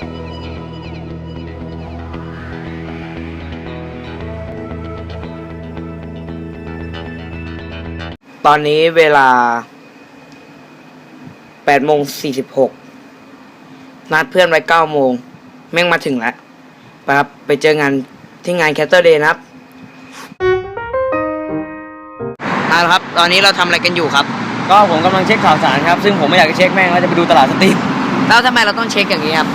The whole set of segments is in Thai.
ตอนนี้เวลาแปดโมงสี่สิบหกนัดเพื่อนไว้เก้าโมง แม่งมาถึงแล้วไปครับ ไปเจองานที่งานแคตเตอร์เดย์นะครับเอาละครับ ตอนนี้เราทำอะไรกันอยู่ครับ ก็ผมกำลังเช็คข่าวสารครับ ซึ่งผมไม่อยากจะเช็คแม่งแล้วจะไปดูตลาดสตรีมแล้วทำไมเราต้องเช็คอย่างนี้ครับ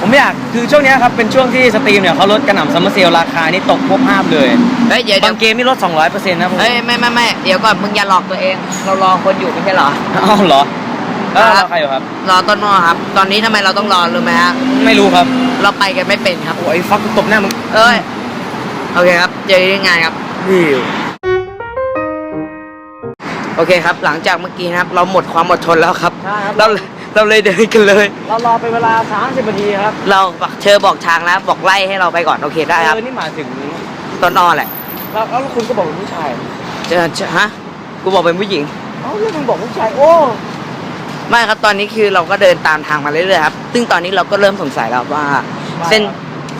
ผมไม่อยากคือช่วงเนี้ยครับเป็นช่วงที่สตรีมเนี่ยเขาลดกระหน่ำซัมเมอร์เซลราคานี่ตกพวกภาพเลยเฮ้ยเดี๋ยวเดี๋บายงวเกมนี่ลด 200%นะผมเฮ้ยไม่ไม่ไม่เดี๋ยวก่อนมึงอย่าหลอกตัวเอง เรารอคนอยู่ไม่ใช่เหรอ อ้าวเหรอแล้วครัเราบใครอยู่ครับ รอต้นนอครับ ตอนนี้ทำไมเราต้องรอรู้ไหมฮะไม่รู้ครับเราไปกันไม่เป็นครับ โอ้ยฟักกูตบหน้ามึงเอ้ยโอเคครับเจอที่งานครับวิวโอเคครับ หลังจากเมื่อกี้นะครับ เราหมดความอดทนแล้วครับ ใช่ครับ เรา เราเลยเดินกันเลย เรารอไปเวลา 30นาทีครับเราบอกเธอบอกทางแล้วบอกไล่ให้เราไปก่อนโอเคได้ครับเออนี่มาถึงต้นอ้อแหละแล้วแล้วคุณก็บอกเป็นผู้ชายเจอเจอฮะกูบอกเป็นผู้หญิงเอ้าแล้วมึงบอกผู้ชายโอ้ไม่ครับตอนนี้คือเราก็เดินตามทางมาเรื่อยๆครับซึ่งตอนนี้เราก็เริ่มสงสัยแล้วว่า เส้น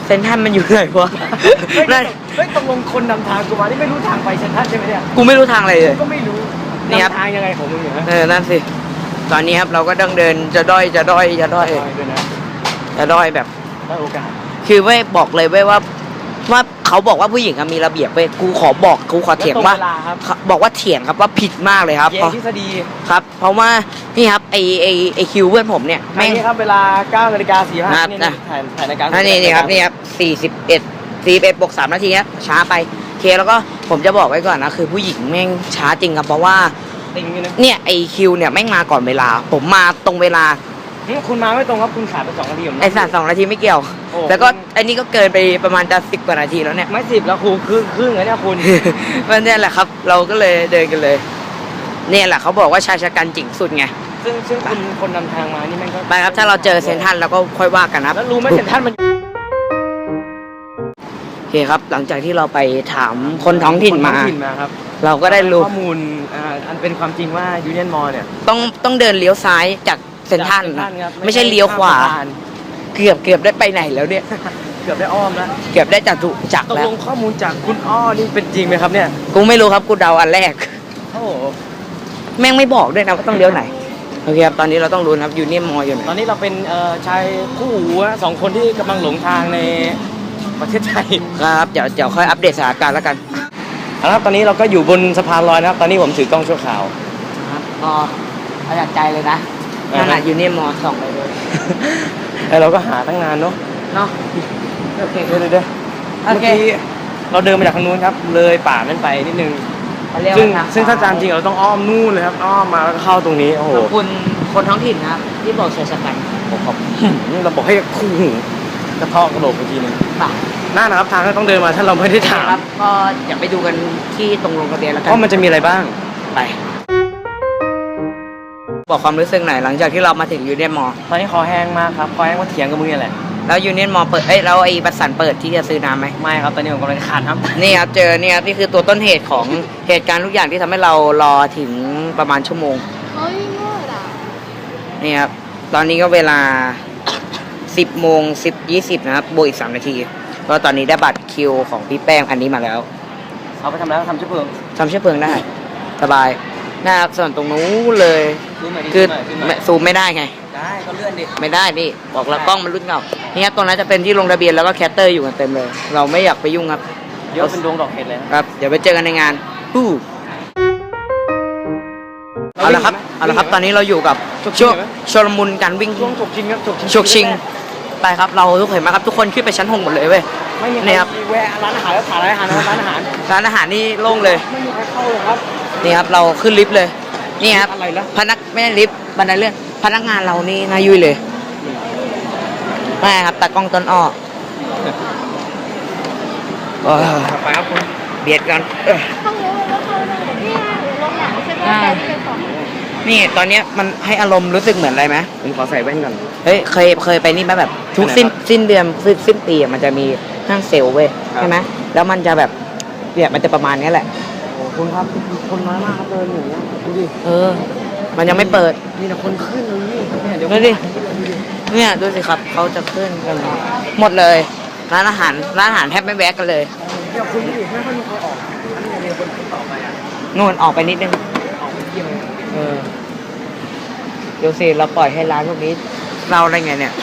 เส้นท่านมันอยู่ไหนวะเฮ้ยนั่นเฮ้ยตกลงคนนำทางกูมานี่ไม่รู้ทางไปเซ็นทรัลใช่ไหมเนี่ยกูไม่รู้ทางอะไรเลย ก็ไม่รู้นี่ครับ นำทางยังไงของมึงเนี่ยฮะเออนั่นสิ ตอนนี้ครับเราก็ต้องเดินจะด้อยจะด้อยจะด้อยด้วยนะจะด้อยแบบ ได้โอกาสคือไม่บอกเลยเว้ยว่าว่าเขาบอกว่าผู้หญิงอะมีระเบียบเว้ยกูขอบอกกูขอเถียงว่า แล้ตรเวลาครับเขาบอกว่าเถียงครับว่าผิดมากเลยครับเย้เพราะทฤษฎีครับ เพราะว่านี่ครับไอไอไอคิวเพื่อนผมเนี่ยแม่แม่งงครับเวลา9นาฬิกา45ครับนี่นะ ถ่ายถ่ายรายการอันนี้นี่ครับนี่ครับสี่สิบเอ็ดสี่เอ็ดบวกสามนาทีครับช้าไปโอเคแล้วก็ผมจะบอกไว้ก่อนนะคือผู้หญิงแม่งช้าจริงครับเพราะว่า ติงนี่นะเนี่ยไอคิวเนี่ยแม่งมาก่อนเวลา ผมมาตรงเวลาหึคุณมาไม่ตรงครับคุณขาดไปสองนาทีผมนะ ไอสัตว์สองนาทีไม่เกี่ยว โอ้ แล้วก็ไอันนี้ก็เกินไปประมาณจะสิบกว่านาทีแล้วเนี่ย ไม่สิบแล้วครูครึ่งครึ่งแล้วเนี่ยคุณมันเนี่ยแหละครับ เราก็เลยเดินกันเลย เนี่ยแหละเขาบอกว่าชายชะกันจริงสุดไงซึ่งซึ่งคุณคนนำทางมานี่แม่งก็ไปครับถ้าเราเจอเซนทรันเราก็ค่อยว่ากันครับ แล้วรู้ไหมเซนทรันมัน โอเคครับ หลังจากที่เราไปถามคนท้องถิ่นมาคท้องถิ่นมาครับ เราก็ได้รู้ข้อมูลอ่าอันเป็นความจริงว่ายูเนียนมอลเนี่ย ต้องต้องเดินเลี้ยวซ้ายจากเซนทรันจากนะครับไม่ใช่เลี้ยวขวา ข้มสะพนเกือบเกือบได้ไปไหนแล้วเนี่ย เกือบได้อ้อมแล้วเกือบได้จัตุจักรตกแล้ลว งข้อมูลจากคุณอ้อนี่เป็นจริงไหมครับเนี่ยกูไม่รู้ครับกูเดาอันแรก โอ้โหแม่งไม่บอกด้วยนะว่าต้องเลี้ยวไหนโอเคครับตอนนี้เราต้องรู้นะครับยูเนียมออยู่ไหนตอนนี้เราเป็นเอ่อชายคู่หูอะสองคนที่กำลังหลงทางในประเทศไทย ครับเดี๋ยวเดี๋ยวค่อยอัปเดตสถานการณ์แล้วกัน เอาละครับตอนนี้เราก็อยู่บนสะพานลอยนะครับ ตอนนี้ผมถือกล้องชั่วคราว ครับก็เอาจากใจเลยนะอ่าขฮะนาดยูเนียมอส่องไปเลยแล้วเราก็หาตั้งนานเนาะเนาะโอเค เดี๋ยวเดี๋ยวเดี๋ยวโอเมื่อเค กี้เราเดินมาจากทางนู้นครับ เลยป่านั้นไปนิดนึง เขาเรียกซึ่งว่าทซึ่งถ้าตามจริงเราต้องอ้อมนู่นเลยครับ อ้อมมาแล้วก็เข้าตรงนี้ โอ้โหขอบคุณคนท้องถิ่นนะครับ ที่บอกชายชะกันผมขอบนี่เราบอกให้คู่หูกระเทอกกระโหลกไปทีนึง ป่ะ น่านะครับทางก็ต้องเดินมาถ้าเราไม่ได้ถามครับก็อย่าไปดูกันที่ตรงลงทะเบียนแล้วกันว่ามันจะมีอะไรบ้างไป บอกความรู้สึกหน่อยหลังจากที่เรามาถึงยูเนียนมอตอนนี้คอแห้งมากครับคอแห้งว่าเถียงกับมึงเนี่ยแหละแล้วยูเนียนมอเปิดเอ้ยแล้วไอ้บัตรสันเปิดที่จะซื้อน้ำไหมไม่ครับตอนนี้ผมกำลังขาดน้ำนี่ครับเจอเนี่ยครับนี่คือตัวต้นเหตุของเหตุการณ์ทุกอย่างที่ทำให้เรารอถึงประมาณชั่วโมงเฮ้ยเมื่อไหร่นี่ครับตอนนี้ก็เวลา10โมง10 20นะครับบวกอีก3นาที ก็ตอนนี้ได้บัตรคิวของพี่แป้งอันนี้มาแล้วเอาไปทำแล้วทำเชื้อเพลิงทำเชื้อเพลิงได้ สบายนะครับส่วนตรงนู้นเลยซูมหน่อยดิคือซูมหน่อยซูมหน่อยซูมไม่ได้ไง ได้ก็เลื่อนดิ ไม่ได้นี่บอกแล้วกล้องมันรุ่นเก่านี่ครับตรงนั้นจะเป็นที่ลงทะเบียนแล้วก็แคสเตอร์อยู่กันเต็มเลย เราไม่อยากไปยุ่งครับ เดี๋ยวเป็นดวงดอกเห็ดเลยนะครับ เดี๋ยวไปเจอกันในงานฮู้เอาละครับเอาละครับตอนนี้เราอยู่กับช่วงชลมุนการวิ่งช่วงฉกชิงครับฉกชิงฉกชิง ไปครับเราทุกคนเห็นไหมครับทุกคนขึ้นไปชั้นหกหมดเลยเว้ย ไม่มีใครเนี่ยครับแวะร้านอาหารแล้วถ่ายร้านอาหารนะครับร้านอาหารร้านอาหารนี่โล่งเลยไม่มีใครเข้าเลยครับ นี่ครับเราขึ้นลิฟต์เลย นี่ครับอะไรนะ พนักไม่ได้ลิฟต์บันไดเลื่อนพนักงานเรานี่น่ายุ่ยเลยไม่ครับตากล้องต้นอ้อโอ้ยไปครับคุณเบียดกันเอ้ยห้องนู้นมันก็เข้าได้นี่ไงโรงหนังใช่ไหมอ่าแต่ที่เป็นสอง นี่ตอนเนี้ยมันให้อารมณ์รู้สึกเหมือนอะไรไหมผมขอใส่แว่นก่อน เฮ้ยเคยเคยไปนี่ไหมแบบ ทุกไปไหนสิ้นครับสิ้นเดือนสิ้นสิ้นปีอะมันจะมีห้างเซลล์เว้ยครับ ใช่ไหมแล้วมันจะแบบเนี่ยมันจะประมาณเนี้ยแหละ โอ้คุณครับคนน้อยมากครับเดินอยู่เนี่ยดูดิเออ มันยังไม่เปิดมีแต่คนขึ้นเลยนี่เนี่ยเดี๋ยวดูดิเนี่ยดูสิครับเขาจะขึ้นกันหมดเลยร้านอาหารร้านอาหารแทบไม่แวะกันเลยเดี๋ยวคุณดิไม่ค่อยมีใครออกอันนี้มีคนขึ้นต่อไปอะนู่นออกไปนิดนึงออกไปเที่ยวเออ ดูสิเราปล่อยให้ร้านพวกนี้เราได้ไงเนี่ย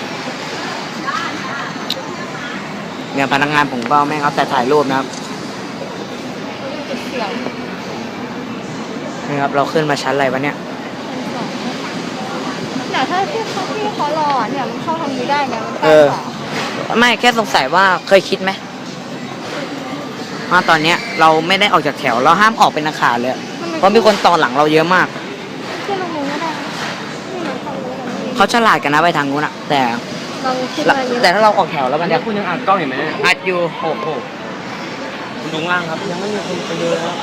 เนี่ยพนักงานผมก็แม่งเอาแต่ถ่ายรูปนะครับเสียงนี่ครับเราขึ้นมาชั้นอะไรวะเนี่ยเนี่ยถ้าที่เขาที่เขารออะเนี่ยมันเข้าทางนี้ได้ไงมันใกเอล้อกว่าไม่แค่สงสัยว่าเคยคิดไหมว่าตอนเนี้ยเราไม่ได้ออกจากแถวเราห้ามออกเป็นอาขาดเลย เพราะมีคนต่อหลังเราเยอะมาก ขึ้นลงนู้นก็ได้นี่มันฝั่งนู้นกับนี่ เขาฉลาดกันนะไปทางนู้นอะแต่ลองขึ้นมาอย่างนี้แต่ถ้าเราออกแถวแล้ววัมันนนี้จะคุณยังอัดกล้องเห็นไหมเนี่ยอัดอยู่โอ้โหคุณดูข้างล่างครับยังไม่มีคนไปเยอะครับ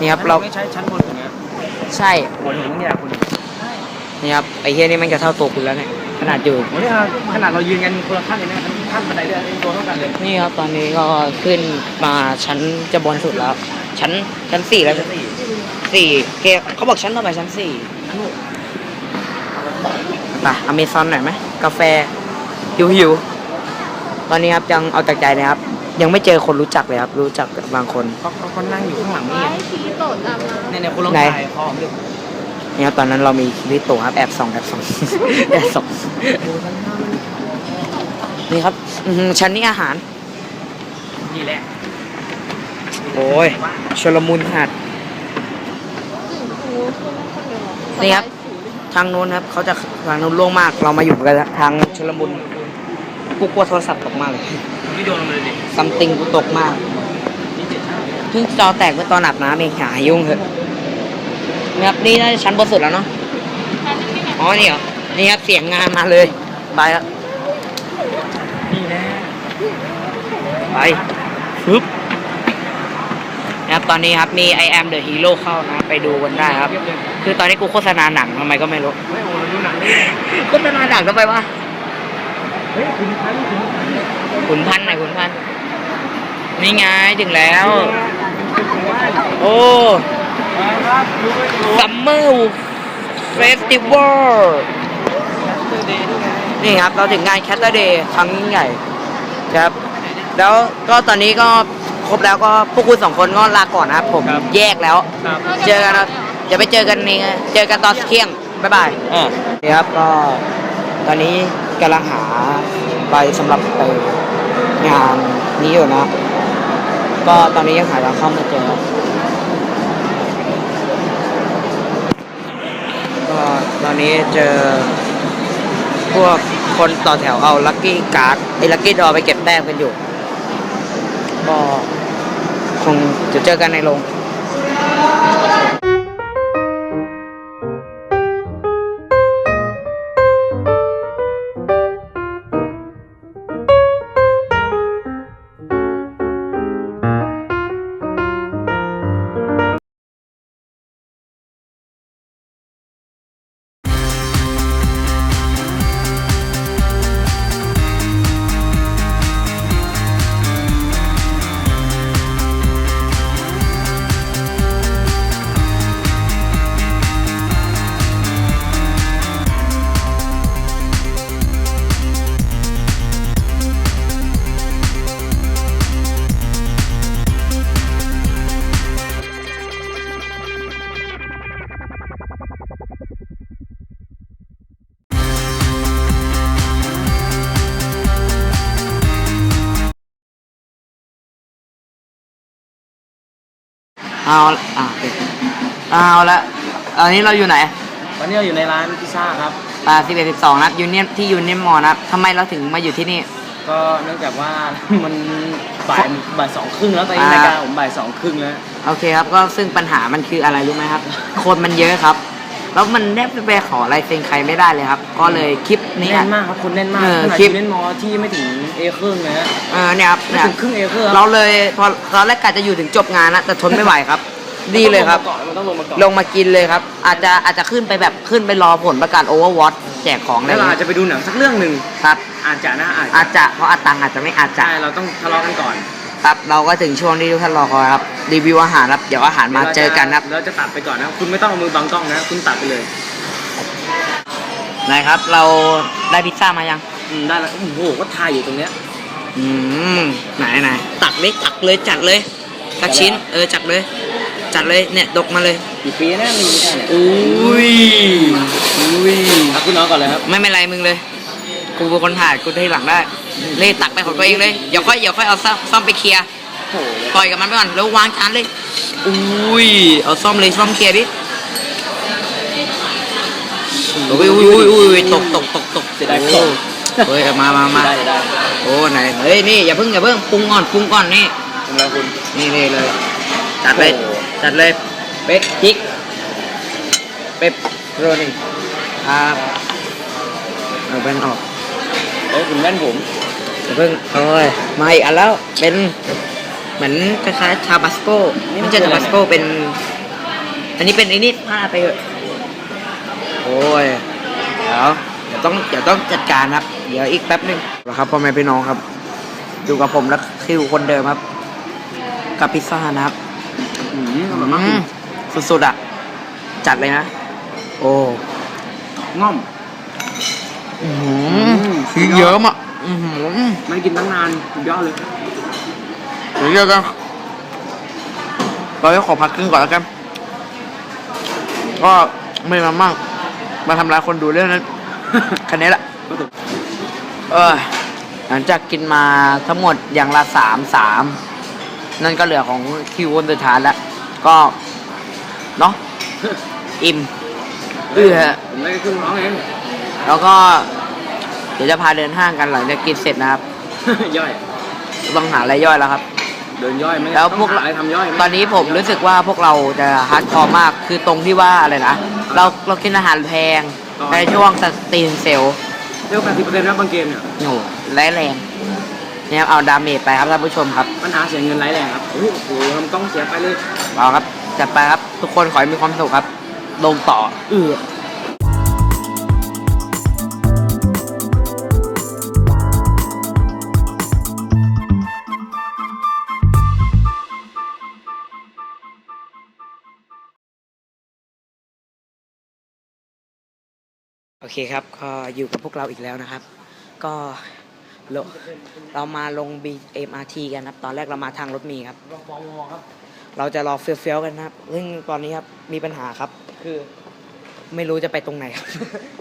นี่ครับเราไม่ใช่ชั้นบนถึงเนี้ยใช่หัวถึงเนี่ยคุณนี่ครับไอ้เฮียนี่มันจะเท่าตัวคุณแล้วเนี่ยขนาดอยู่โอ้เนี่ยขนาดเรายืนกันคนละขั้นเลยนะขั้นบันไดเลื่อนตัวเท่ากันเลยนี่ครับตอนนี้ก็ขึ้นมาชั้นจะบนสุดแล้ว ชั้นชั้นสี่แล้วสี่เกเขาบอกชั้นต่อไปชั้นสี่ ไปอเมซอนหน่อยไหมกาแฟหิวหิวๆตอนนี้ครับยังเอาจากใจเลยครับ ยังไม่เจอคนรู้จักเลยครับ รู้จักกับบางคนเขาเขาเขานั่งอยู่ข้างหลังนี่ไม้ชี้โตดตามมาเนี่ยเนี่ยคุณลองไหนถ่ายคอผมดินี่ครับตอนนั้นเรามีลิโตครับแอบส่องแอบส่องแอบส่องนี่ครับอื้อหือชั้นนี้อาหารนี่แหละโอ้ยชลมุนขนาดนี่ครับ ทางนู้นครับเขาจะทางนู้นโล่งมาก เรามาอยู่กันทางชลมุนกูกลัวโทรศัพท์ตกมากเลยนี่โดนลงเลยดิซัมติงกูตกมากนี่เจ็ดชั้นเพิ่งจอแตกเมื่อตอนอาบน้ำเองหายุ่งเถอะนี่ครับนี่น่าจะชั้นบนสุดแล้วเนาะอ๋อนี่เหรอนี่ครับเสียงงานมาเลยไปแล้วนี่แหละไปฟึบนะครับ ตอนนี้ครับมี I am the hero เข้านะ ไปดูกันได้ครับเยบเลยคือตอนนี้กูโฆษณาหนังทำไมก็ไม่รู้ไม่โอ้เราดูหนังเลยโฆษณาหนังทำไมวะเฮ้ยคุณพันคุณพันขุนพันธุ์ไหนขุนพันธุ์นี่ไงถึงแล้ว โอ้มาครับรู้ไหมรู้ซัมเมอร์เฟสติวัลเตอร์เดย์ด้วยไงนี่ครับ เราถึงงานแคตเตอร์เดย์ครั้งยิ่งใหญ่ครับ แล้วก็ตอนนี้ก็ ครบแล้วก็พวกคุณสองคนก็ลาก่อนนะครับ ผมแยกแล้ว ครับเจอกันนะอย่าไปเจอกันในเจอกันตอนเที่ยง บ๊ายบาย อ่า นี่ครับก็ตอนนี้กำลังหาไปสำหรับไปงานนี้อยู่นะก็ตอนนี้ยังหาทางเข้าไม่เจอก็ตอนนี้เจอพวกคนต่อแถวเอาลัคกี้การ์ดไอ้ลัคกี้ดอไปเก็บแต้มกันอยู่ ก็ คงจะเเอาละอะโอเคเอาละตอนนี้เราอยู่ไหนวันนี้เราอยู่ในร้านพิซซ่าครับ อ่าสิบเอ็ดสิบสองนะครับยูเนียนที่ยูเนียนมอนะครับทำไมเราถึงมาอยู่ที่นี่ ก็เนื่องจากว่า มันบ่ายบ่ายสองครึ่งแล้วตอนนี้อ่า รายการผมบ่ายสองครึ่งแล้ว โอเคครับ ก็ซึ่งปัญหามันคืออะไรรู้ไหมครับ คนมันเยอะครับ แล้วมันแนบไปขอลายเซ็นใครไม่ได้เลยครับ ก็เลยคลิปนี้ แน่นมากครับคนแน่นมากเออขนาดคลิปอยู่เล่นมอที่ไม่ถึงเอครึ่งนะฮะเออเนี่ยครับไม่เนี่ยถึงครึ่งเอครึ่งเราเลยพอตอนแรกกะจะอยู่ถึงจบงานนะแต่ทนไม่ไหวครับ ดีเลยครับ มันต้องลงมาก่อนลงมากินเลยครับ อาจจะอาจจะขึ้นไปแบบขึ้นไปรอผลประกาศโอเวอร์วอตแจกของอะไรแล้วเราอาจเงี้ยจะไปดูหนังสักเรื่องหนึ่งครับ อาจจะนะอาจจะอาจจะเพราะอาตังอาจจะไม่อาจจะ ใช่เราต้องทะเลาะกันก่อน ครับเราก็ถึงช่วงที่ทุกท่านรอคอยครับ รีวิวอาหารครับ เดี๋ยวอาหารมาเจอกันครับเราจะตัดไปก่อนนะ คุณไม่ต้องเอามือบังกล้องนะ คุณตัดไปเลยไหนครับ เราได้พิซซ่ามายัง อืมได้แล้ว โอ้โห ก็ทายอยู่ตรงเนี้ย อืม ไหนไหนตักเลยตักเลยจัดเลยสักชิ้น เออ จัดเลย จัดเลย เนี่ย ดกมาเลยกี่ปีนะมีไม่ใช่เนี่ยอุ้ย อุ้ยเอาคุณน้องก่อนเลยครับ ไม่เป็นไรมึงเลย กูเป็นคนถ่าย กูให้หลังได้ เล่ตักไปของตัวเองเลยเดี๋ยวค่อยเดี๋ยวค่อยเอาซ่อมซ่อมไปเคลียร์โอ้โหปล่อยกับมันไปก่อนแล้ววางจานเลยอุ้ยเอาซ่อมเลยซ่อมเคลียร์ดิอุ้ยอุ้ยอุ้ยอุ้ยตกตกตกตกเสียดายขโอ้องเฮ้ยเอามามามาได้ได้โอ้ไหนเฮ้ยนี่อย่าเพิ่งอย่าเพิ่งปรุงก่อนปรุงก่อนนี่คุณแล้วคุณ นี่นี่เลยจัดเลยโอ้ จัดเลยเป็ดพริกเป็ปโรนีครับเอาเป็นออกเอ้ยคุณแว่นผม อย่าเพิ่งโอ้ยมาอีกอันแล้วเป็นเหมือนคล้ายๆชาบาสโกไม่ใช่ชาบาสโกเป็น อันนี้เป็นไอ้นี่พลาดไปเถอะโอ้ยเดี๋ยวเดี๋ยวต้องเดี๋ยวต้องจัดการครับ เดี๋ยวอีกแป๊บหนึงนะครับพ่อแม่พี่น้องครับอยู่กับผมและคิวคนเดิมครับ กับพิซซ่านะครับอืมอร่อยมากอืมสุดๆอะ จัดเลยนะ โอ้ง่อมอือหือือมคือเยอะมอะ อือหือไม่ได้กินตั้งนานสุดยอดเลยเดี๋ยวเดี๋ยวกันเราจะขอพักครึ่งก่อนแล้วกัน ก็ไม่มามาก มาทำลายคนดูเรื่องนั้นคันนี้แหละก็ถูกเออหลังจากกินมาทั้งหมดอย่างละสามสามนั่นก็เหลือของคิวคนสุดท้ายแล้วก็เนาะอิ่มเอื้อผมได้ครึ่งน้องเองแล้วก็เดี๋ยวจะพาเดินห้างกันหลังจากกินเสร็จนะครับ ย่อยต้องหาอะไรย่อยแล้วครับ เดินย่อยไหมแล้วพวกต้องหาอะไรทำย่อยไหมตอนนี้ผมรู้สึกว่าพวกเราจะฮาร์ดคอร์มากคือตรงที่ว่าอะไรนะเราเรากินอาหารแพงในช่วงสตรีนเซลเร็วแปดสิบเปอร์เซ็นต์นะบางเกมเนี่ยโอ้แรงแรงเนี่ยเอาดาเมจไปครับท่านผู้ชมครับปัญหาเสียเงินร้ายแรงครับโอ้โหทำกล้องเสียไปเลยเอาครับจัดไปครับทุกคนขอให้มีความสุขครับลงต่อเอือ เคครับก็อยู่กับพวกเราอีกแล้วนะครับ ก็เราเรามาลง BMRT กันครับ ตอนแรกเรามาทางรถเมีครับลองมองมองครับ เราจะรอเฟี้ยวๆกันนะครับซึ่งตอนนี้ครับมีปัญหาครับ คือไม่รู้จะไปตรงไหนครับ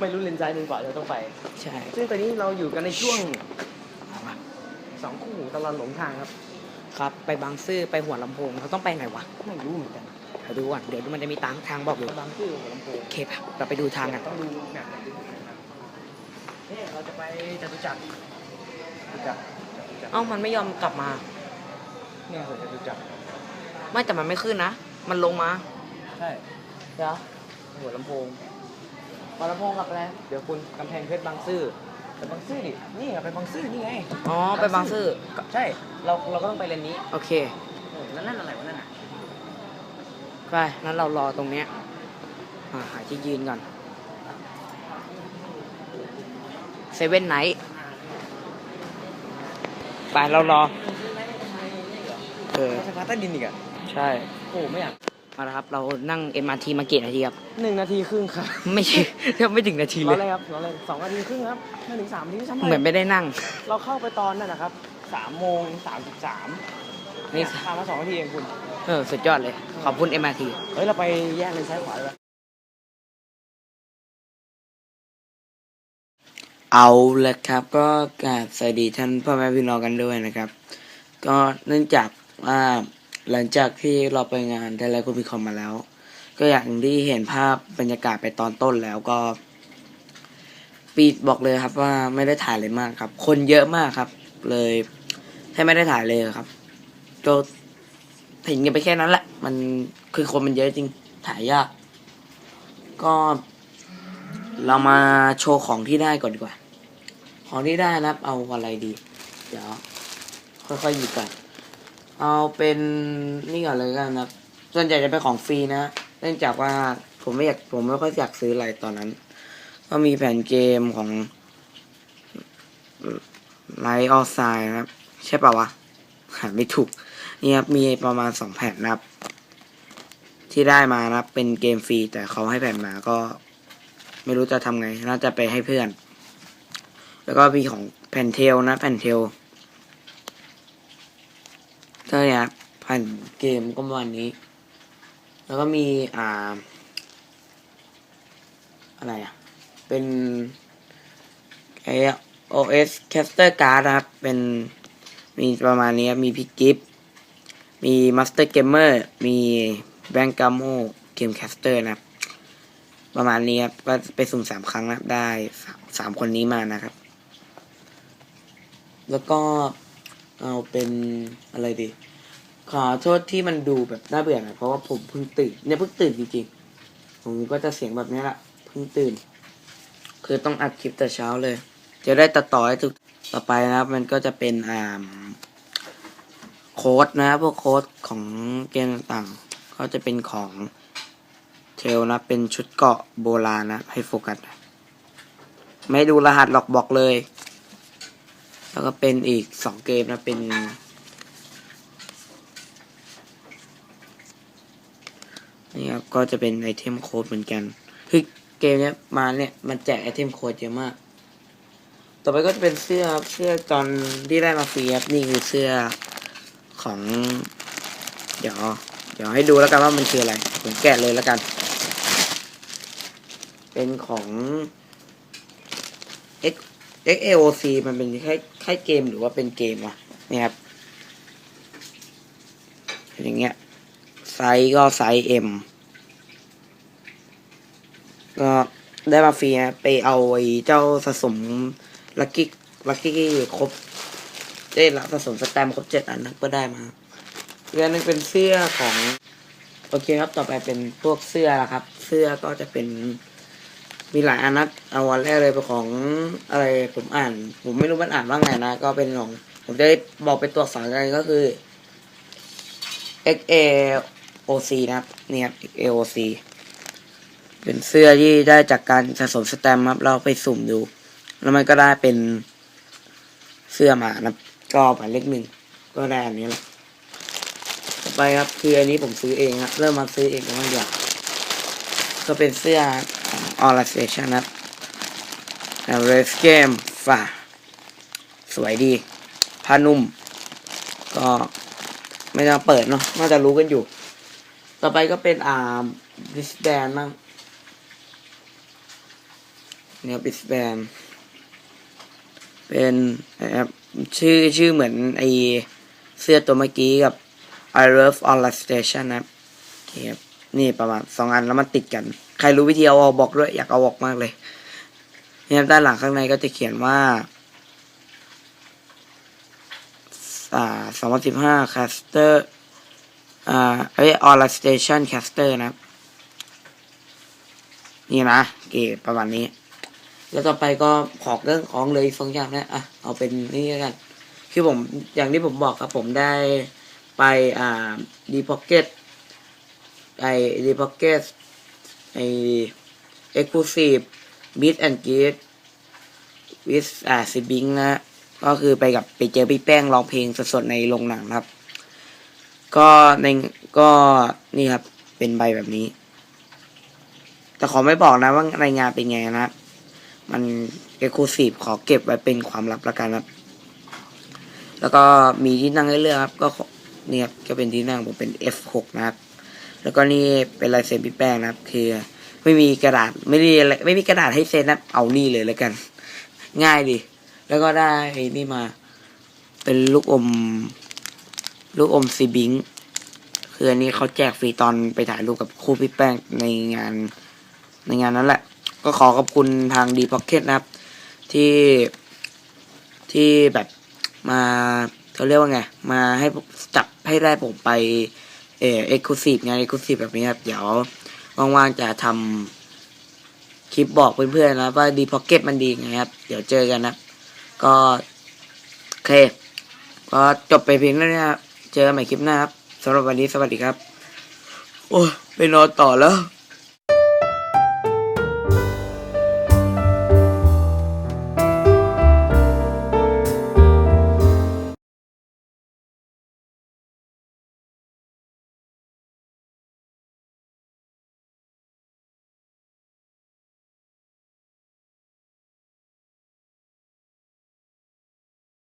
ไม่รู้เลนซ้ายเลนขวาเราต้องไป ใช่ ซึ่งตอนนี้เราอยู่กันในช่วงสองคู่หูตลอดหลงทางครับ ครับ ไปบางซื่อไปหัวลำโพงเราต้องไปไหนวะ ไม่รู้เหมือนกัน เดี๋ยวดูก่อนเดี๋ยวมันจะมีทางทางบอกอยู่บางซื่อหัวลำโพงโอเคครับเราไปดูทางกันต้องดูแบบไหนดูนะครับเนี่ยเราจะไปจตุจักรจตุจักรจตุจักรเอ้ามันไม่ยอมกลับมา เนี่ยเหรอจตุจักรไม่แต่มันไม่ขึ้นนะ มันลงมาใช่เดี๋ยวหัวลำโพงหัวลำโพงกลับไปแล้วเดี๋ยวคุณกำแพงเพชรบางซื่อไปบางซื่อดินี่อะไปบางซื่อนี่ไงอ๋อไปบางซื่อใช่เราเราก็ต้องไปเลนนี้โอเคเออแล้วนั่นอะไรวะนั่นอะ ไปนั้นเรารอตรงเนี้ยอ่าหาที่ยืนก่อนเซเว่นไนท์ไปเรารอเออรถไฟฟ้าใต้ดินอีกอะใช่โอ้ไม่อยากมาแล้วครับ เรานั่ง MRT มากี่นาทีครับหนึ่งนาทีครึ่งครับ ไม่ใช่ไม่ถึงนาทีรเลอยอะไรครับรออะไรสองนาทีครึ่งครับไม่ถึงสามนาทีซ้ำเหมือนไม่ได้นั่ง เราเข้าไปตอนนั่นนะครับสามโมงสามสิบสามนี่ทำมาสองนาทีเองคุณ เออสุดยอดเลย ขอบคุณ MRT เฮ้ย เราไปแยกเลนซ้ายขวาเลยเอาละครับก็กราบสวัสดีท่านพ่อแม่พี่น้องกันด้วยนะครับ ก็เนื่องจากว่าหลังจากที่เราไปงานไทยแลนด์คุณพิคอมมาแล้ว ก็อย่างที่เห็นภาพบรรยากาศไปตอนต้นแล้วก็ ปีบอกเลยครับว่าไม่ได้ถ่ายเลยมากครับ คนเยอะมากครับ เลยแทบไม่ได้ถ่ายเลยครับก็ เห็นกันไปแค่นั้นแหละ มันคือคนมันเยอะจริงถ่ายยาก ก็ เรามาโชว์ของที่ได้ก่อนดีกว่า ของที่ได้นะครับ เอาอะไรดี เดี๋ยว ค่อยๆหยิบก่อนเอาเป็นนี่ก่อนเลยกันนะครับส่วนใหญ่จะเป็นของฟรีนะเนื่องจากว่าผมไม่อยากผมไม่ค่อยอยากซื้ออะไรตอนนั้น ก็มีแผ่นเกมของไลท์ออ s ไซนะครับ ใช่ป่าวะหาไม่ถูก นี่ครับมีประมาณสองแผ่นนะครับ ที่ได้มานะครับ เป็นเกมฟรีแต่เขาให้แผ่นมาก็ ไม่รู้จะทำไง น่าจะไปให้เพื่อน แล้วก็มีของแผ่นเทลนะ แผ่นเทลก็เนี่ยแผ่นเกมก็ประมาณนี้ แล้วก็มีอ่า อะไรอะ เป็นไอ OS Caster Card นะครับ เป็นมีประมาณนี้มีพิกิฟ มี Master Gamer มีแบงกาโมเกมแคสเตอร์นะครับ ประมาณนี้ครับ ก็ไปสุ่มสามครั้งนะได้สามคนนี้มานะครับ แล้วก็เอาเป็นอะไรดี ขอโทษที่มันดูแบบน่าเบื่อหน่อยเพราะว่าผมเพิ่งตื่นเนี่ยเพิ่งตื่นจริงๆ ผมก็จะเสียงแบบนี้แหละเพิ่งตื่น คือต้องอัดคลิปแต่เช้าเลย จะได้ตัดต่อให้ทุกต่อไปนะครับ มันก็จะเป็นอ่า โค้ดนะพวกโค้ดของเกมต่างๆก็จะเป็นของเทลนะ เป็นชุดเกาะโบราณนะ ให้โฟกัส ไม่ดูรหัสหรอกบอกเลย แล้วก็เป็นอีกสองเกมนะ เป็น นี่ครับ ก็จะเป็นไอเทมโค้ดเหมือนกันคือเกมเนี้ยมาเนี่ย มันแจกไอเทมโค้ดเยอะมาก ต่อไปก็จะเป็นเสื้อครับเสื้อตอนที่ได้มาฟรีครับ นี่คือเสื้อ ของ เดี๋ยว เดี๋ยวให้ดูแล้วกันว่ามันคืออะไร ผมแกะเลยแล้วกัน เป็นของ X XAOC มันเป็นแค่แค่เกมหรือว่าเป็นเกมวะเนี่ยครับอย่างเงี้ยไซส์ก็ไซส์ M ก็ได้มาฟรีนะไปเอาไอ้เจ้าสะสมลักกี้ลักกี้ครบ ได้ละสะสมสแตมป์ครบเจ็ดอันนั้นก็ได้มาอีกอันหนึงเป็นเสื้อของ โอเคครับต่อไปเป็นพวกเสื้อละครับ เสื้อก็จะเป็นมีหลายอันนะเอาวันแรกเลยเป็นของอะไรผมอ่าน ผมไม่รู้มันอ่านว่าไงนะ ก็เป็นของผมจะได้บอกเป็นตัวอักษรกันก็คือ X A O C นะครับนี่ครับ X A O C เป็นเสื้อที่ได้จากการสะสมสแตมป์ครับ เราไปสุ่มดู แล้วมันก็ได้เป็นเสื้อมานะครับ ก็หมายเลขหนึ่งก็ได้อันนี้แหละต่อไปครับคืออันนี้ผมซื้อเองครับเริ่มมาซื้อเองกันบางอย่างก็เป็นเสื้อของ All Station นะครับ r a c e Game ฝ่า สวยดีผ้านุ่ม ก็ไม่ต้องเปิดเนาะน่าจะรู้กันอยู่ ต่อไปก็เป็นอ่าบิสแบนมั่งเนี่ยบิสแบนเป็นนะครับ ชื่อชื่อเหมือนไอเสื้อตัวเมื่อกี้กับ I love on the station นะครับครับนี่ประมาณสองอันแล้วมันติดกัน ใครรู้วิธีเอาออกบอกด้วย อยากเอาออกมากเลยเนี่ยด้านหลังข้างในก็จะเขียนว่าอ่าสองพันสิบห้าแคสเตอร์อ่าเอ้ยออลสเตชันแคสเตอร์นะครับ นี่นะเกประมาณนี้ แล้วต่อไปก็ขอเรื่องของเลยอีกสองอย่างนะอะเอาเป็นนี่กัน คือผมอย่างที่ผมบอกครับผมได้ไปอ่าดีพ็อกเก็ตไอดีพ็อกเก็ตไอเอ็กซ์คลูซีฟมิดแอนด์กีดวิสอ่าซิบิงนะก็คือไปกับไปเจอพี่แป้งร้องเพลงสดๆในโรงหนังครับ ก็ในก็นี่ครับเป็นใบแบบนี้ แต่ขอไม่บอกนะว่ารายงานเป็นไงนะครับ มันเอกลูซีฟขอเก็บไว้เป็นความลับละกันครับ แล้วก็มีที่นั่งให้เลือกครับ ก็ขอนี่ครับก็เป็นที่นั่งผมเป็น F6 นะครับ แล้วก็นี่เป็นลายเซ็นพี่แป้งนะครับ คือไม่มีกระดาษไม่ได้อะไรไม่มีกระดาษให้เซ็นนะเอานี่เลยแล้วกัน ง่ายดี แล้วก็ได้นี่มา เป็นลูกอม ลูกอมซีบิงคืออันนี้เขาแจกฟรีตอนไปถ่ายรูปกับคู่พี่แป้งในงานในงานนั้นแหละ ก็ขอขอบคุณทางดีพ็อกเก็ตนะครับ ที่ที่แบบมาเขาเรียกว่าไง มาให้จับให้ได้ผมไปเอเอ็กซ์คลูซีฟงานเอ็กซ์คลูซีฟแบบนี้ครับเดี๋ยวว่างๆจะทำคลิปบอกเพื่อนๆนะว่าดีพ็อกเก็ตมันดีไงครับ เดี๋ยวเจอกันนะ ก็โอเค ก็จบไปเพียงเท่านี้ครับ เจอกันใหม่คลิปหน้าครับสำหรับวันนี้สวัสดีครับ โอ้ยไปนอนต่อแล้ว